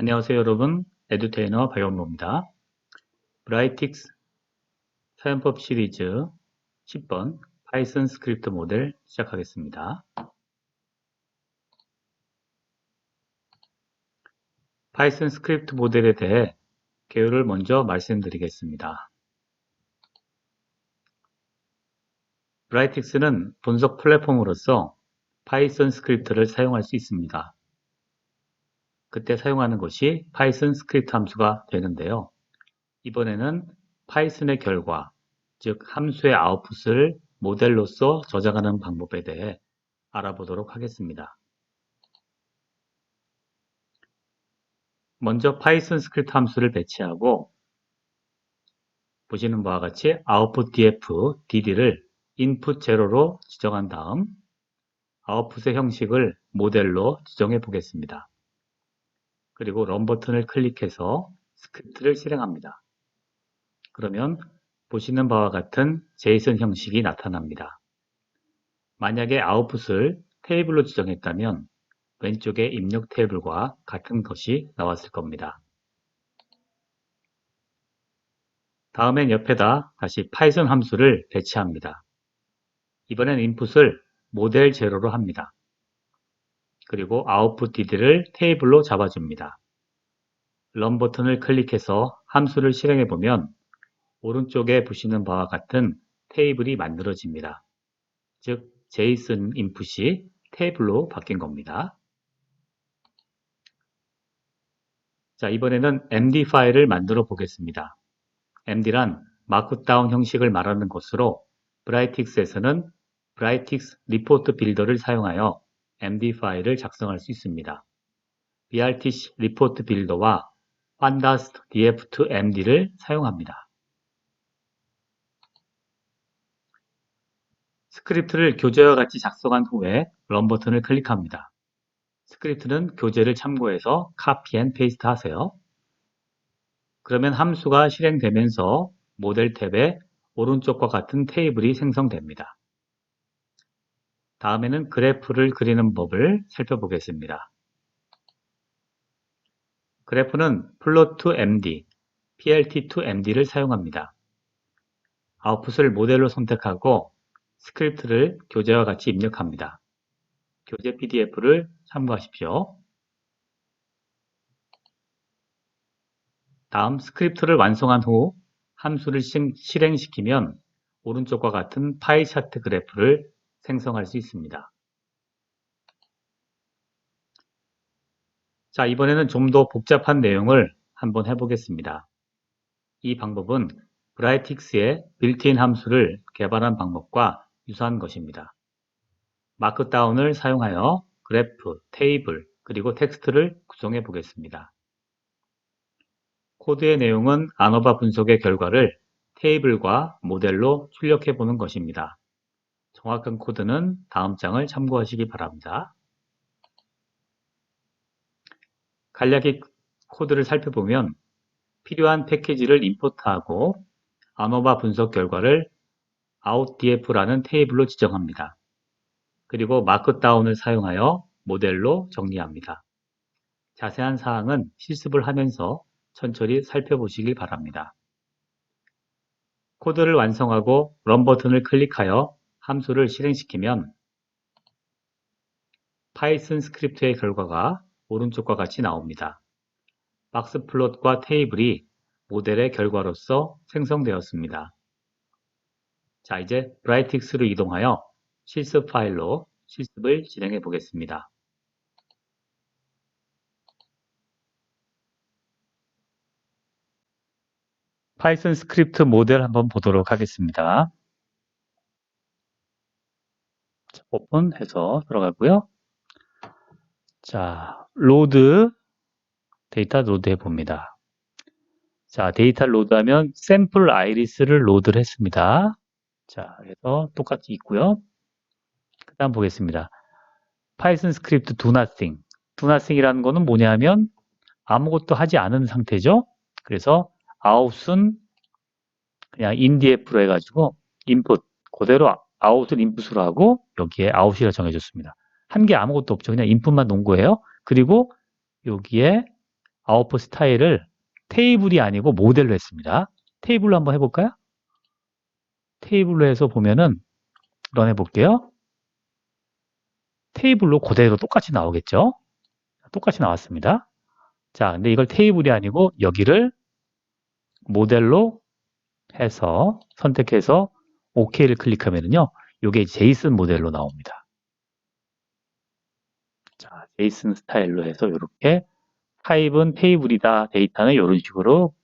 안녕하세요 여러분 에듀테이너 박영로입니다. 브라이틱스 사용법 시리즈 10번 파이썬 스크립트 모델 시작하겠습니다. 파이썬 스크립트 모델에 대해 개요를 먼저 말씀드리겠습니다. 브라이틱스는 분석 플랫폼으로서 파이썬 스크립트를 사용할 수 있습니다. 그때 사용하는 것이 파이썬 스크립트 함수가 되는데요. 이번에는 파이썬의 결과, 즉 함수의 아웃풋을 모델로서 저장하는 방법에 대해 알아보도록 하겠습니다. 먼저 파이썬 스크립트 함수를 배치하고 보시는 바와 같이 output df dd를 input 제로로 지정한 다음 아웃풋의 형식을 모델로 지정해 보겠습니다. 그리고 런 버튼을 클릭해서 스크립트를 실행합니다. 그러면 보시는 바와 같은 제이슨 형식이 나타납니다. 만약에 아웃풋을 테이블로 지정했다면 왼쪽의 입력 테이블과 같은 것이 나왔을 겁니다. 다음엔 옆에다 다시 파이썬 함수를 배치합니다. 이번엔 인풋을 모델 제로로 합니다. 그리고 아웃풋 dd를 테이블로 잡아줍니다. 런 버튼을 클릭해서 함수를 실행해 보면 오른쪽에 보시는 바와 같은 테이블이 만들어집니다. 즉 JSON 인풋이 테이블로 바뀐 겁니다. 자 이번에는 MD 파일을 만들어 보겠습니다. MD란 마크다운 형식을 말하는 것으로 브라이틱스에서는 브라이틱스 리포트 빌더를 사용하여 MD 파일을 작성할 수 있습니다. BRTC 리포트 빌더와 pandas df2md를 사용합니다. 스크립트를 교재와 같이 작성한 후에 런 버튼을 클릭합니다. 스크립트는 교재를 참고해서 카피 앤 페이스트 하세요. 그러면 함수가 실행되면서 모델 탭에 오른쪽과 같은 테이블이 생성됩니다. 다음에는 그래프를 그리는 법을 살펴보겠습니다. 그래프는 plot2md, plt2md를 사용합니다. 아웃풋을 모델로 선택하고 스크립트를 교재와 같이 입력합니다. 교재 pdf를 참고하십시오. 다음 스크립트를 완성한 후 함수를 실행시키면 오른쪽과 같은 파이 차트 그래프를 생성할 수 있습니다. 자, 이번에는 좀 더 복잡한 내용을 한번 해보겠습니다. 이 방법은 브라이틱스의 빌트인 함수를 개발한 방법과 유사한 것입니다. 마크다운을 사용하여 그래프, 테이블, 그리고 텍스트를 구성해 보겠습니다. 코드의 내용은 아노바 분석의 결과를 테이블과 모델로 출력해 보는 것입니다. 정확한 코드는 다음 장을 참고하시기 바랍니다. 간략히 코드를 살펴보면 필요한 패키지를 임포트하고 아노바 분석 결과를 outdf라는 테이블로 지정합니다. 그리고 마크다운을 사용하여 모델로 정리합니다. 자세한 사항은 실습을 하면서 천천히 살펴보시기 바랍니다. 코드를 완성하고 런 버튼을 클릭하여 함수를 실행시키면 파이썬 스크립트의 결과가 오른쪽과 같이 나옵니다. 박스 플롯과 테이블이 모델의 결과로서 생성되었습니다. 자, 이제 브라이틱스로 이동하여 실습 파일로 실습을 진행해 보겠습니다. 파이썬 스크립트 모델 한번 보도록 하겠습니다. 자, 오픈 해서 들어가고요. 자, 로드 데이터 로드 해봅니다. 자, 데이터 로드하면 샘플 아이리스를 로드를 했습니다. 자, 그래서 똑같이 있고요. 그 다음 보겠습니다. 파이썬 스크립트 do nothing. do nothing이라는 거는 뭐냐면 아무것도 하지 않은 상태죠. 그래서 out은 그냥 indf로 해가지고 input 그대로 out을 input으로 하고 여기에 out이라 정해졌습니다. 한 게 아무것도 없죠. 그냥 input만 놓은 거예요. 그리고 여기에 아웃풋 스타일을 테이블이 아니고 모델로 했습니다. 테이블로 한번 해볼까요? 테이블로 해서 보면은 런 해볼게요. 테이블로 그대로 똑같이 나오겠죠? 똑같이 나왔습니다. 자, 근데 이걸 테이블이 아니고 여기를 모델로 해서 선택해서 OK를 클릭하면은요. 이게 제이슨 모델로 나옵니다. 자, 제이슨 스타일로 해서 이렇게 타입은 테이블이다, 데이터는 이런 식으로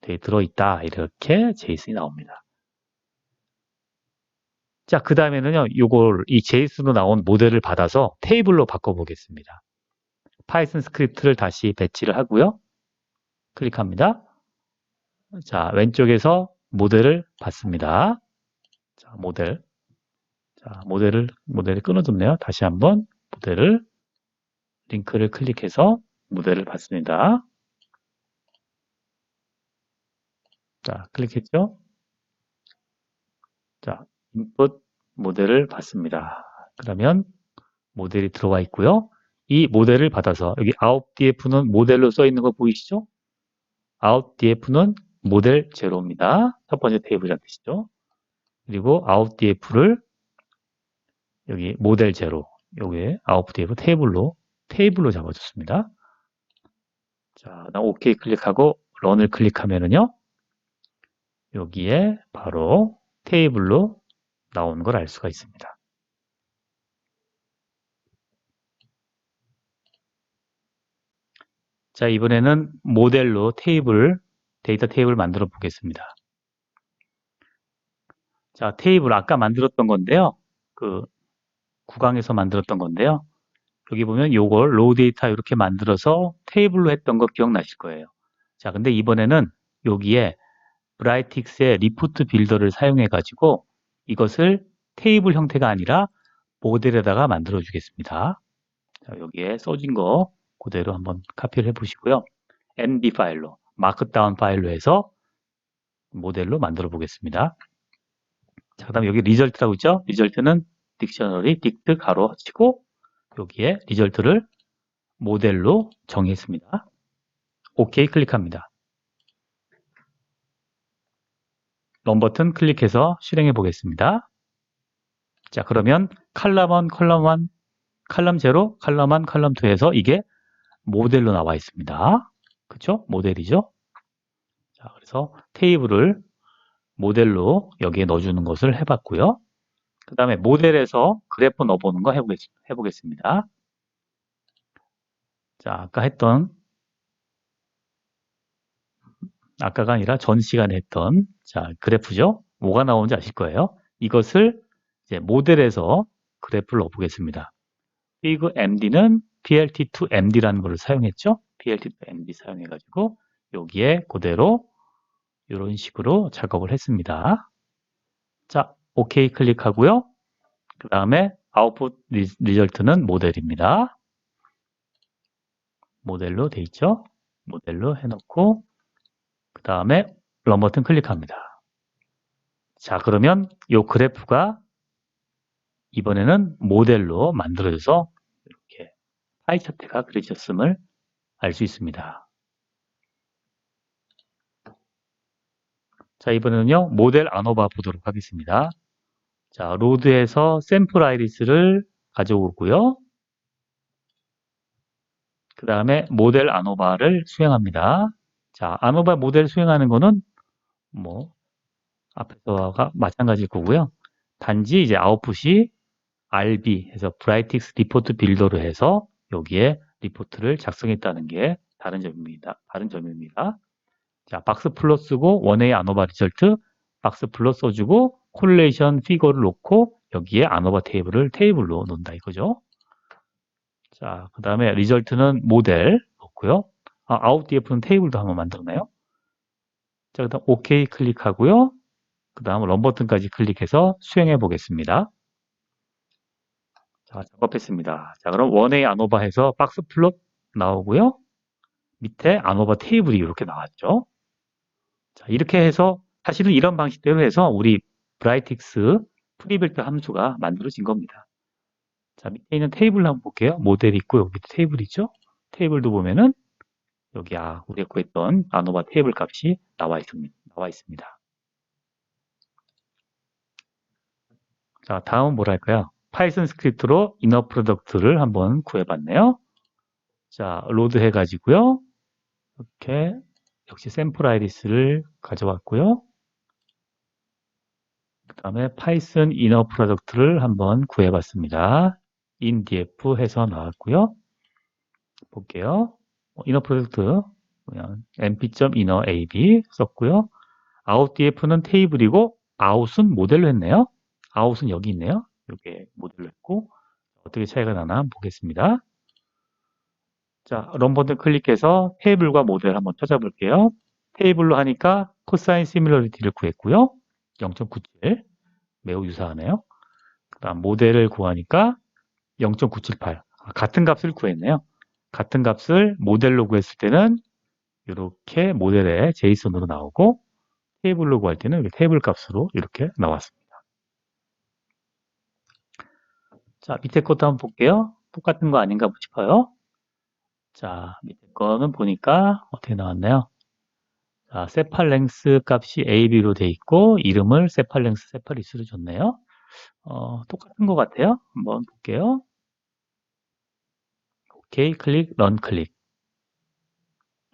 돼 들어있다 이렇게 제이슨이 나옵니다. 자, 그 다음에는요, 이걸 이 제이슨으로 나온 모델을 받아서 테이블로 바꿔보겠습니다. 파이썬 스크립트를 다시 배치를 하고요. 클릭합니다. 자, 왼쪽에서 모델을 받습니다. 자, 모델. 자, 모델을, 모델이 끊어졌네요. 다시 한번 모델을, 링크를 클릭해서 모델을 받습니다. 자, 클릭했죠? 자, 인풋 모델을 받습니다. 그러면 모델이 들어와 있고요. 이 모델을 받아서 여기 outdf는 모델로 써 있는 거 보이시죠? outdf는 모델 제로입니다. 첫 번째 테이블이란 뜻이죠. 그리고 outdf를 여기 모델 제로 여기에 outdf 테이블로 테이블로 잡아줬습니다. 자, 나 OK 클릭하고 런을 클릭하면은요. 여기에 바로 테이블로 나오는 걸 알 수가 있습니다. 자, 이번에는 모델로 테이블, 데이터 테이블 만들어 보겠습니다. 자, 테이블 아까 만들었던 건데요. 그 구강에서 만들었던 건데요. 여기 보면 요걸 로우 데이터 이렇게 만들어서 테이블로 했던 거 기억나실 거예요. 자, 근데 이번에는 여기에 브라이틱스의 리포트 빌더를 사용해 가지고 이것을 테이블 형태가 아니라 모델에다가 만들어 주겠습니다. 자, 여기에 써진 거 그대로 한번 카피를 해 보시고요. MD 파일로, 마크다운 파일로 해서 모델로 만들어 보겠습니다. 자, 그 다음에 여기 리절트라고 있죠? 리절트는 딕셔너리, 딕트 가로 치고 여기에 리절트를 모델로 정의했습니다. OK 클릭합니다. 런 버튼 클릭해서 실행해 보겠습니다. 자, 그러면 칼럼 1, 컬럼 1, 칼럼 0, 칼럼 1, 칼럼 2에서 이게 모델로 나와 있습니다. 그쵸? 모델이죠? 자, 그래서 테이블을 모델로 여기에 넣어주는 것을 해봤고요. 그 다음에 모델에서 그래프 넣어보는 거 해보겠습니다. 자, 아까 했던 아까가 아니라 전 시간에 했던 자 그래프죠. 뭐가 나오는지 아실 거예요. 이것을 이제 모델에서 그래프를 넣어보겠습니다. big md는 plt2md라는 것을 사용했죠. plt2md 사용해가지고 여기에 그대로 이런 식으로 작업을 했습니다. 자, OK 클릭하고요. 그 다음에 아웃풋 리절트는 모델입니다. 모델로 돼 있죠. 모델로 해놓고 그 다음에 런 버튼 클릭합니다. 자, 그러면 이 그래프가 이번에는 모델로 만들어져서 이렇게 파이 차트가 그려졌음을 알 수 있습니다. 자, 이번에는요, 모델 아노바 보도록 하겠습니다. 자, 로드에서 샘플 아이리스를 가져오고요. 그 다음에 모델 아노바를 수행합니다. 자, 아노바 모델 수행하는 거는 뭐 앞에서가 마찬가지일 거고요. 단지 이제 아웃풋이 RB 해서 브라이틱스 리포트 빌더로 해서 여기에 리포트를 작성했다는 게 다른 점입니다. 다른 점입니다. 자, 박스 플러스 쓰고 원웨이 아노바 리절트 박스 플러스 써주고 콜레이션 피거를 놓고 여기에 아노바 테이블을 테이블로 놓는다 이거죠. 자, 그 다음에 리절트는 모델 놓고요. 아, 아웃DF는 테이블도 한번 만들었나요? 자, 그 다음 OK 클릭하고요. 그 다음 런 버튼까지 클릭해서 수행해 보겠습니다. 자, 작업했습니다. 자, 그럼 원웨이 아노바 해서 박스 플롯 나오고요. 밑에 아노바 테이블이 이렇게 나왔죠. 자, 이렇게 해서 사실은 이런 방식대로 해서 우리 브라이틱스 프리빌트 함수가 만들어진 겁니다. 자, 밑에 있는 테이블 한번 볼게요. 모델 있고 여기 테이블 있죠? 테이블도 보면은 여기 아, 우리가 구했던 아노바 테이블 값이 나와 있습니다. 나와 있습니다. 자, 다음은 뭐랄까요? 파이썬 스크립트로 이너 프로덕트를 한번 구해봤네요. 자, 로드 해가지고요. 이렇게 역시 샘플 아이리스를 가져왔고요. 그 다음에 파이썬 이너 프로덕트를 한번 구해봤습니다. indf 해서 나왔고요. 볼게요. 이너 프로덕트 그냥 mp.innerab 썼고요. outdf는 테이블이고 out은 모델로 했네요. out은 여기 있네요. 이렇게 모델로 했고 어떻게 차이가 나나 보겠습니다. 자, 런 버튼 클릭해서 테이블과 모델 한번 찾아볼게요. 테이블로 하니까 코사인 시밀러리티를 구했고요. 0.97 매우 유사하네요. 그 다음 모델을 구하니까 0.978 아, 같은 값을 구했네요. 같은 값을 모델로 구했을 때는 이렇게 모델에 제이슨으로 나오고 테이블로 구할 때는 테이블 값으로 이렇게 나왔습니다. 자, 밑에 것도 한번 볼게요. 똑같은 거 아닌가 싶어요. 자, 밑에 거는 보니까 어떻게 나왔나요? 자, 세팔랭스 값이 AB로 돼 있고 이름을 세팔랭스 세팔리스로 줬네요. 어, 똑같은 것 같아요. 한번 볼게요. 오케이, 클릭, 런 클릭.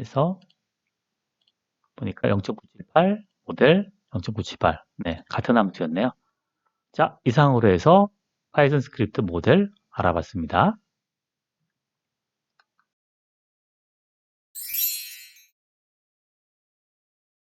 해서 보니까 0.978 모델 0.978 네, 같은 함수였네요. 자, 이상으로 해서 파이썬 스크립트 모델 알아봤습니다.